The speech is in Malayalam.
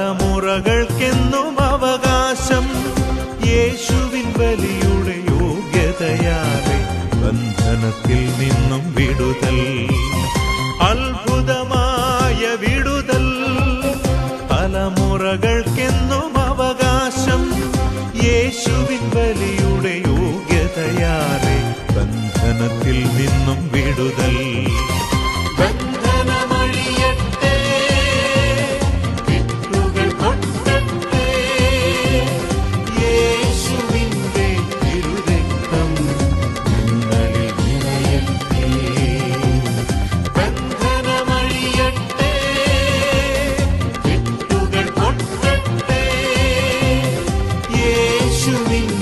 തലമുറകൾക്കെന്നും അവകാശം യേശുവിൻ വലിയുടെ യോഗ്യതയാറെ ബന്ധനത്തിൽ നിന്നും വിടുതൽ അത്ഭുതമായ വിടുതൽ. തലമുറകൾക്കെന്നും അവകാശം യേശുവിൻ വലിയുടെ യോഗ്യതയാറെ ബന്ധനത്തിൽ നിന്നും വിടുതൽ. shooting